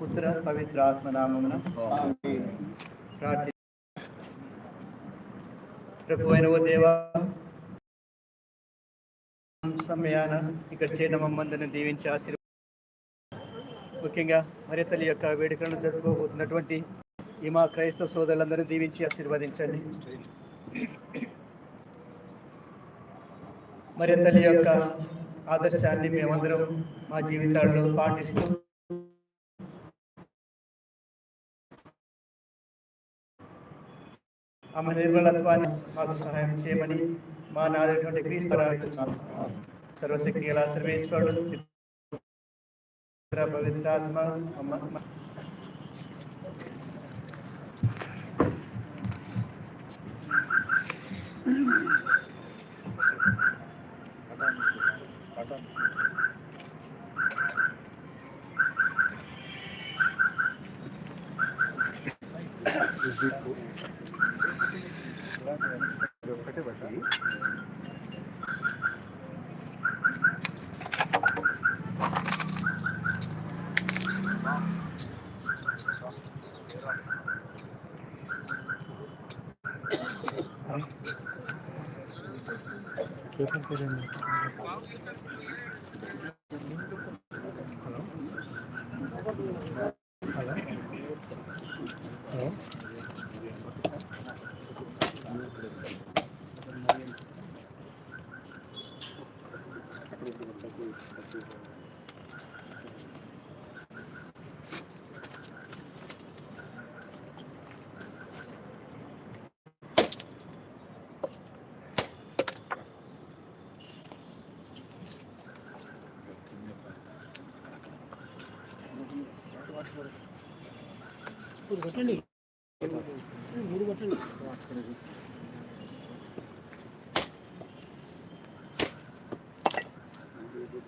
పుత్ర పవిత్ర ఆత్మనామమున ప్రార్థి ప్రభు అయిన ఓ దేవా సమయాన ఇక్కడ చేరిన మమ్మందరిని దీవించి ఆశీర్వ ముఖ్యంగా మరి తల్లి యొక్క వేడుకలను జరుపుకోబోతున్నటువంటి ఈ మా క్రైస్తవ సోదరులందరూ దీవించి ఆశీర్వదించండి. మరి తల్లి యొక్క ఆదర్శాన్ని మేమందరం మా జీవితాల్లో పాటిస్తూ ఆమె నిర్మలత్వాన్ని మాకు సహాయం చేయమని మా నాదటువంటి క్రీస్తు ప్రార్థిస్తున్నాం. సర్వశక్తి గల సర్వేశ్వరుడు थे बताइए Hello? Hello? పిత,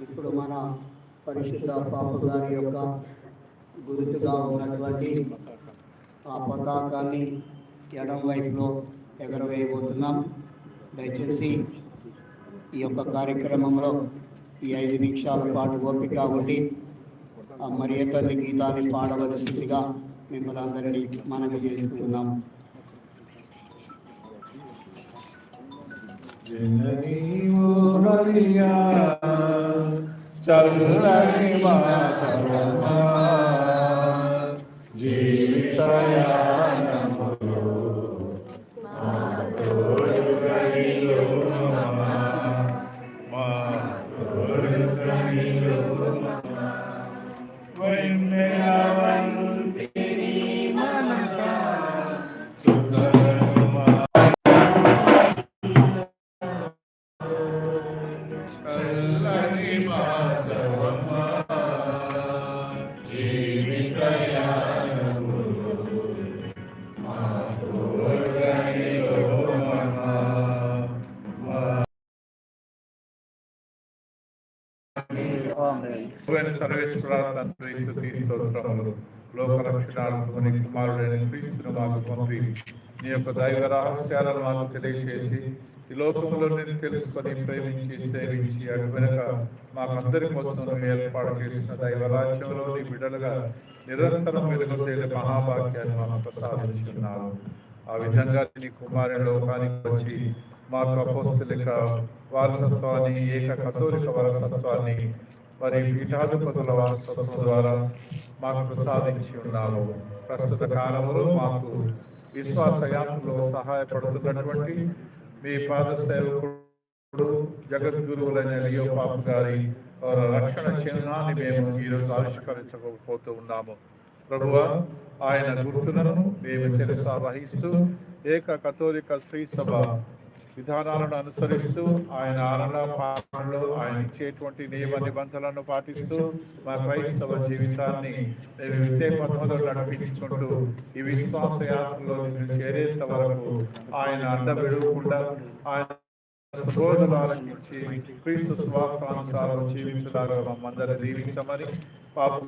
ఇప్పుడు మన పరిశుద్ధ పాప గారి యొక్క గుర్తుగా ఉన్నటువంటి ఆ పతాకాన్ని ఎడం వైపులో ఎగరవేయబోతున్నాం. దయచేసి ఈ యొక్క కార్యక్రమంలో ఈ ఐదు నిమిషాల పాటు ఓపిక ఉండి ఆ మరియ తల్లి గీతాన్ని పాడవలసిందిగా మిమ్మల్ని అందరినీ మనవి చేస్తున్నాం మరియా चलि माता जीवितया ప్రభువైన సర్వేశ్వర తండ్రి స్తోత్రములు. లోక రక్షణార్థము నీ కుమారుడైన క్రీస్తును మాకు పంపి నీ యొక్క దైవ రహస్యాలను మాకు తెలియచేసి ఈ లోకంలో నేను తెలుసుకొని ప్రేమించి సేవించి అటు వెనుక మాకందరి కోసం ఏర్పాటు చేసిన దైవ రాజ్యంలో నీ బిడ్డలుగా నిరంతరం వెలుగుతేలే మహాభాగ్యాన్ని మాకు ప్రసాదించున్నావు ఆ విధంగా నీ కుమారుని లోకానికి వచ్చి మాకు అపోస్తులిక వారసత్వాన్ని ఏక కథోలిక వారసత్వాన్ని మరి పీఠాధిపతుల వారసత్వం ద్వారా మాకు ప్రసాదించి ఉన్నాము. ప్రస్తుత కాలంలో మాకు విశ్వాసయాత్రలో సహాయపడుతున్నటువంటి మీ పాద సేవకుడు జగద్గురువులైన లియో పాప గారి వారి రక్షణ చిహ్నాన్ని మేము ఈరోజు ఆవిష్కరించకపోతూ ఉన్నాము. ప్రభువ ఆయన గుర్తులను మేము శిరస వహిస్తూ ఏక కథోలిక శ్రీ సభ విధానాలను అనుసరిస్తూ ఆయన ఆరణ పాలనలో ఆయన ఇచ్చేటువంటి నియమ నిబంధనలను పాటిస్తూ మా క్రైస్తవ జీవితాన్ని మేము ఇచ్చే పథంలో నడిపించుకుంటూ ఈ విశ్వాస యాత్రలో చేరేంత వరకు ఆయన అడ్డం విడవకుండా ఆయన సుబోధలు ఆలకించి క్రీస్తు స్వార్థానుసారం జీవించడానికి మమ్మందరిని దీవించమని పాపం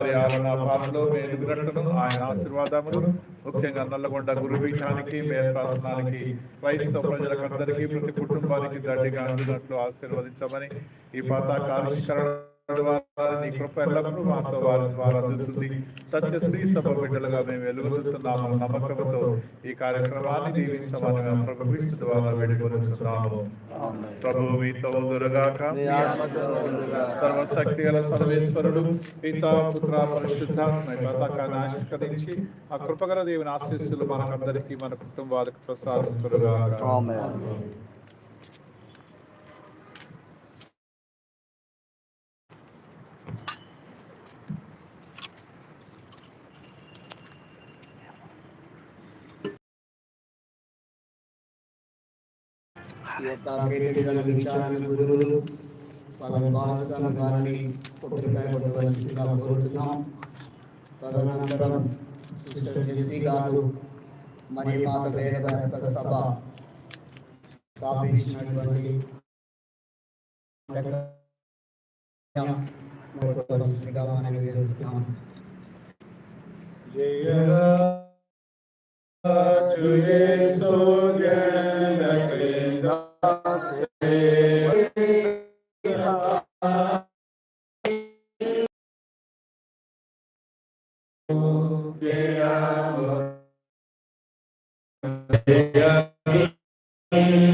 పాలనలో ఎదుగునట్లను ఆయన ఆశీర్వాదములు ముఖ్యంగా నల్లగొండ గురుపీఠానికి మేల్పాసనానికి క్రైస్తవ ప్రజలకందరికీ ప్రతి కుటుంబానికి గడ్డిగా అందినట్లు ఆశీర్వదించమని ఈ పాత ఆవిష్కరణ ద్వారా నీ కృప ఎల్లప్పుడూ మాతో వారి ద్వారా అందుతుంది. సత్య శ్రీ సభ బిడ్డలుగా మేము వెలుగుతున్నాము నమ్మకంతో ఈ కార్యక్రమాన్ని దీవించమని మేము ప్రభు క్రీస్తు ద్వారా ప్రభు మీతో ఉందురుగాక సర్వశక్తి గల సర్వేశ్వరుడు పితా పుత్ర పరిశుద్ధ ఆవిష్కరించి ఆ కృపగల దేవుని ఆశీస్సులు మనకందరికీ మన కుటుంబాలకు ప్రసాదించురుగాక ఈ యొక్క పేదల విచారణ గురువులు వాళ్ళ బాలకన్న గారిని కొబ్బరికాయ కొట్టవలసిందిగా కోరుతున్నాం. తదనంతరం సిస్టర్ జెస్సీ గారు మరి వేద సభ స్థాపించినటువంటి Yeah.